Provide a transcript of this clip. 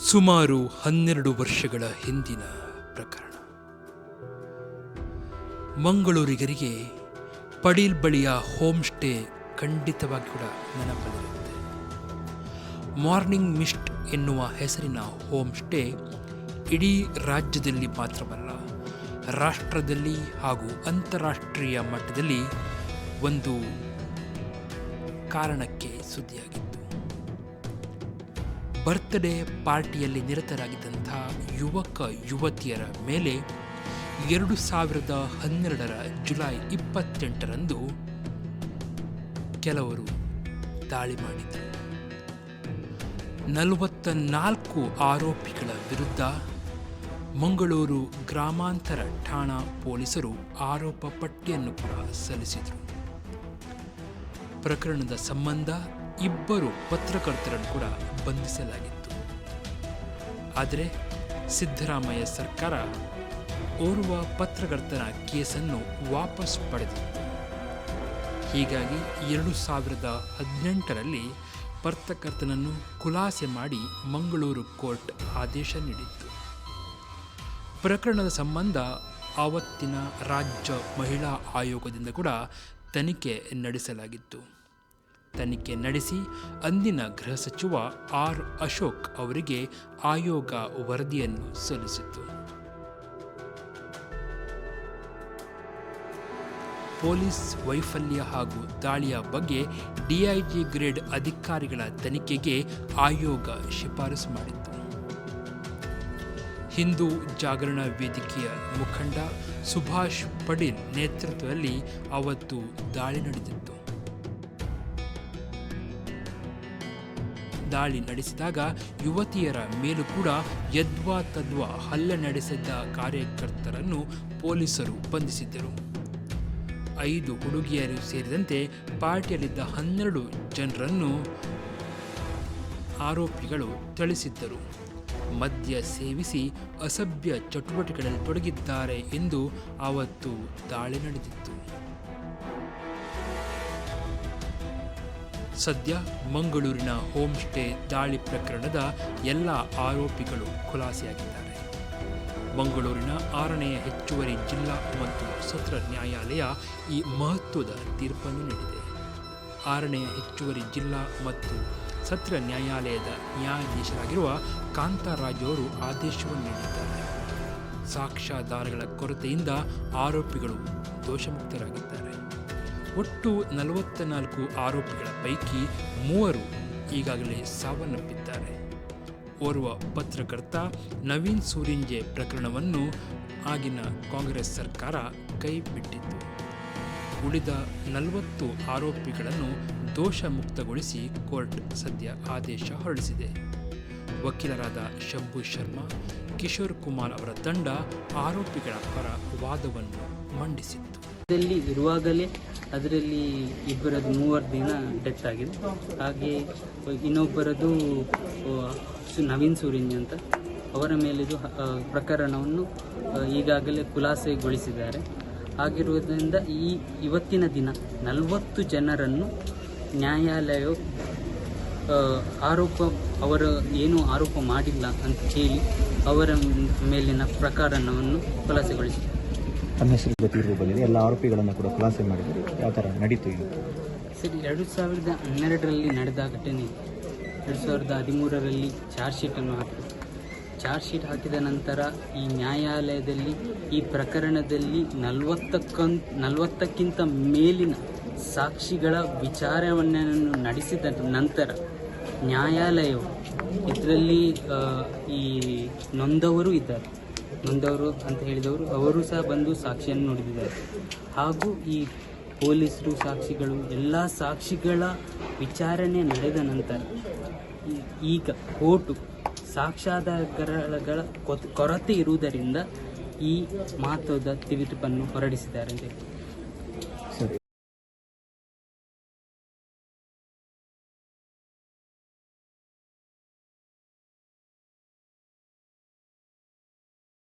ಸುಮಾರು ಹನ್ನೆರಡು ವರ್ಷಗಳ ಹಿಂದಿನ ಪ್ರಕರಣ. ಮಂಗಳೂರಿಗರಿಗೆ ಪಡೀಲ್ ಬಳಿಯ ಹೋಮ್ ಸ್ಟೇ ಖಂಡಿತವಾಗಿ ಕೂಡ ನೆನಪಲ್ಲಿರುತ್ತೆ. ಮಾರ್ನಿಂಗ್ ಮಿಸ್ಟ್ ಎನ್ನುವ ಹೆಸರಿನ ಹೋಮ್ ಸ್ಟೇ ಇಡೀ ರಾಜ್ಯದಲ್ಲಿ ಮಾತ್ರವಲ್ಲ, ರಾಷ್ಟ್ರದಲ್ಲಿ ಹಾಗೂ ಅಂತಾರಾಷ್ಟ್ರೀಯ ಮಟ್ಟದಲ್ಲಿ ಒಂದು ಕಾರಣಕ್ಕೆ ಸುದ್ದಿಯಾಗಿತ್ತು ಬರ್ತ್ಡೇ ಪಾರ್ಟಿಯಲ್ಲಿ ನಿರತರಾಗಿದ್ದಂಥ ಯುವಕ ಯುವತಿಯರ ಮೇಲೆ ಎರಡು ಸಾವಿರದ ಹನ್ನೆರಡರ ಜುಲೈ ಇಪ್ಪತ್ತೆಂಟರಂದು ಕೆಲವರು ದಾಳಿ ಮಾಡಿದರು. ನಲವತ್ತ ನಾಲ್ಕು ಆರೋಪಿಗಳ ವಿರುದ್ಧ ಮಂಗಳೂರು ಗ್ರಾಮಾಂತರ ಠಾಣಾ ಪೊಲೀಸರು ಆರೋಪ ಪಟ್ಟಿಯನ್ನು ಕೂಡ ಸಲ್ಲಿಸಿದರು. ಪ್ರಕರಣದ ಸಂಬಂಧ ಇಬ್ಬರು ಪತ್ರಕರ್ತರನ್ನು ಕೂಡ ಬಂಧಿಸಲಾಗಿತ್ತು. ಆದರೆ ಸಿದ್ದರಾಮಯ್ಯ ಸರ್ಕಾರ ಓರ್ವ ಪತ್ರಕರ್ತನ ಕೇಸನ್ನು ವಾಪಸ್ ಪಡೆದಿತ್ತು. ಹೀಗಾಗಿ ಎರಡು ಸಾವಿರದ ಹದಿನೆಂಟರಲ್ಲಿ ಪತ್ರಕರ್ತನನ್ನು ಖುಲಾಸೆ ಮಾಡಿ ಮಂಗಳೂರು ಕೋರ್ಟ್ ಆದೇಶ ನೀಡಿತ್ತು. ಪ್ರಕರಣದ ಸಂಬಂಧ ಆವತ್ತಿನ ರಾಜ್ಯ ಮಹಿಳಾ ಆಯೋಗದಿಂದ ಕೂಡ ತನಿಖೆ ನಡೆಸಲಾಗಿತ್ತು. ತನಿಖೆ ನಡೆಸಿ ಅಂದಿನ ಗೃಹ ಸಚಿವ ಆರ್ ಅಶೋಕ್ ಅವರಿಗೆ ಆಯೋಗ ವರದಿಯನ್ನು ಸಲ್ಲಿಸಿತು ಪೊಲೀಸ್ ವೈಫಲ್ಯ ಹಾಗೂ ದಾಳಿಯ ಬಗ್ಗೆ ಡಿಐಜಿ ಗ್ರೇಡ್ ಅಧಿಕಾರಿಗಳ ತನಿಖೆಗೆ ಆಯೋಗ ಶಿಫಾರಸು ಮಾಡಿತ್ತು. ಹಿಂದೂ ಜಾಗರಣ ವೇದಿಕೆಯ ಮುಖಂಡ ಸುಭಾಷ್ ಪಡೀಲ್ ನೇತೃತ್ವದಲ್ಲಿ ಅವತ್ತು ದಾಳಿ ನಡೆದಿತ್ತು. ದಾಳಿ ನಡೆಸಿದಾಗ ಯುವತಿಯರ ಮೇಲೂ ಕೂಡ ಯದ್ವಾ ತದ್ವಾ ಹಲ್ಲೆ ನಡೆಸಿದ್ದ ಕಾರ್ಯಕರ್ತರನ್ನು ಪೊಲೀಸರು ಬಂಧಿಸಿದ್ದರು. ಐದು ಹುಡುಗಿಯರು ಸೇರಿದಂತೆ ಪಾರ್ಟಿಯಲ್ಲಿದ್ದ ಹನ್ನೆರಡು ಜನರನ್ನು ಆರೋಪಿಗಳು ಥಳಿಸಿದ್ದರು. ಮದ್ಯ ಸೇವಿಸಿ ಅಸಭ್ಯ ಚಟುವಟಿಕೆಗಳಲ್ಲಿ ತೊಡಗಿದ್ದಾರೆ ಎಂದು ಆವತ್ತು ದಾಳಿ ನಡೆದಿತ್ತು. ಸದ್ಯ ಮಂಗಳೂರಿನ ಹೋಮ್ ಸ್ಟೇ ದಾಳಿ ಪ್ರಕರಣದ ಎಲ್ಲ ಆರೋಪಿಗಳು ಖುಲಾಸೆಯಾಗಿದ್ದಾರೆ. ಮಂಗಳೂರಿನ ಆರನೆಯ ಹೆಚ್ಚುವರಿ ಜಿಲ್ಲಾ ಮತ್ತು ಸತ್ರ ನ್ಯಾಯಾಲಯ ಈ ಮಹತ್ವದ ತೀರ್ಪನ್ನು ನೀಡಿದೆ. ಆರನೆಯ ಹೆಚ್ಚುವರಿ ಜಿಲ್ಲಾ ಮತ್ತು ಸತ್ರ ನ್ಯಾಯಾಲಯದ ನ್ಯಾಯಾಧೀಶರಾಗಿರುವ ಕಾಂತರಾಜ್ ಅವರು ಆದೇಶವನ್ನು ನೀಡಿದ್ದಾರೆ. ಸಾಕ್ಷ್ಯಾಧಾರಗಳ ಕೊರತೆಯಿಂದ ಆರೋಪಿಗಳು ದೋಷಮುಕ್ತರಾಗಿದ್ದಾರೆ. ಒಟ್ಟು ನಲವತ್ತ ನಾಲ್ಕು ಆರೋಪಿಗಳ ಪೈಕಿ ಮೂವರು ಈಗಾಗಲೇ ಸಾವನ್ನಪ್ಪಿದ್ದಾರೆ. ಓರ್ವ ಪತ್ರಕರ್ತ ನವೀನ್ ಸೂರಿಂಜೆ ಪ್ರಕರಣವನ್ನು ಆಗಿನ ಕಾಂಗ್ರೆಸ್ ಸರ್ಕಾರ ಕೈಬಿಟ್ಟಿತ್ತು. ಉಳಿದ ನಲವತ್ತು ಆರೋಪಿಗಳನ್ನು ದೋಷ ಮುಕ್ತಗೊಳಿಸಿ ಕೋರ್ಟ್ ಸದ್ಯ ಆದೇಶ ಹೊರಡಿಸಿದೆ. ವಕೀಲರಾದ ಶಂಭು ಶರ್ಮಾ, ಕಿಶೋರ್ ಕುಮಾರ್ ಅವರ ತಂಡ ಆರೋಪಿಗಳ ಪರ ವಾದವನ್ನು ಮಂಡಿಸಿತ್ತು. ದಲ್ಲಿ ಇರುವಾಗಲೇ ಅದರಲ್ಲಿ ಇಬ್ಬರದ್ದು ಮೂವರು ದಿನ ಡೆತ್ ಆಗಿದೆ. ಹಾಗೆ ಇನ್ನೊಬ್ಬರದು ನವೀನ್ ಸೂರಿಂಜ್ ಅಂತ. ಅವರ ಮೇಲಿದು ಪ್ರಕರಣವನ್ನು ಈಗಾಗಲೇ ಖುಲಾಸೆಗೊಳಿಸಿದ್ದಾರೆ. ಆಗಿರುವುದರಿಂದ ಈ ಇವತ್ತಿನ ದಿನ ನಲವತ್ತು ಜನರನ್ನು ನ್ಯಾಯಾಲಯ ಆರೋಪ, ಅವರು ಏನು ಆರೋಪ ಮಾಡಿಲ್ಲ ಅಂತ ಹೇಳಿ ಅವರ ಮೇಲಿನ ಪ್ರಕರಣವನ್ನು ಖುಲಾಸೆಗೊಳಿಸಿದ್ದಾರೆ ತಮ್ಮ ಹೆಸರು ಗೊತ್ತಿರುವ ಬಂದಿದೆ ಎಲ್ಲ ಆರೋಪಿಗಳನ್ನು ಕೂಡ ಖುಲಾಸೆ ಮಾಡಿದರು. ಯಾವ ಥರ ನಡೀತು ಇದು ಸರಿ, ಎರಡು ಸಾವಿರದ ಹನ್ನೆರಡರಲ್ಲಿ ನಡೆದ ಘಟನೆ, ಎರಡು ಸಾವಿರದ ಹದಿಮೂರರಲ್ಲಿ ಚಾರ್ಜ್ ಶೀಟನ್ನು ಹಾಕಿದರು. ಚಾರ್ಜ್ ಶೀಟ್ ಹಾಕಿದ ನಂತರ ಈ ನ್ಯಾಯಾಲಯದಲ್ಲಿ, ಈ ಪ್ರಕರಣದಲ್ಲಿ ನಲವತ್ತಕ್ಕಂ, ನಲವತ್ತಕ್ಕಿಂತ ಮೇಲಿನ ಸಾಕ್ಷಿಗಳ ವಿಚಾರವನ್ನು ನಡೆಸಿದ ನಂತರ ನ್ಯಾಯಾಲಯವು ಇದರಲ್ಲಿ ಈ ನೊಂದವರು ಇದ್ದಾರೆ. ನೊಂದವರು ಅಂತ ಹೇಳಿದವರು, ಅವರು ಸಹ ಬಂದು ಸಾಕ್ಷಿಯನ್ನು ನುಡಿದಿದ್ದಾರೆ ಹಾಗೂ ಈ ಪೊಲೀಸರು, ಸಾಕ್ಷಿಗಳು, ಎಲ್ಲ ಸಾಕ್ಷಿಗಳ ವಿಚಾರಣೆ ನಡೆದ ನಂತರ ಈಗ ಕೋರ್ಟು ಸಾಕ್ಷಾಧಾರಗಳ ಕೊರತೆ ಇರುವುದರಿಂದ ಈ ಮಹತ್ವದ ತೀರ್ಪನ್ನು ಹೊರಡಿಸಿದ್ದಾರೆ ಅಂತ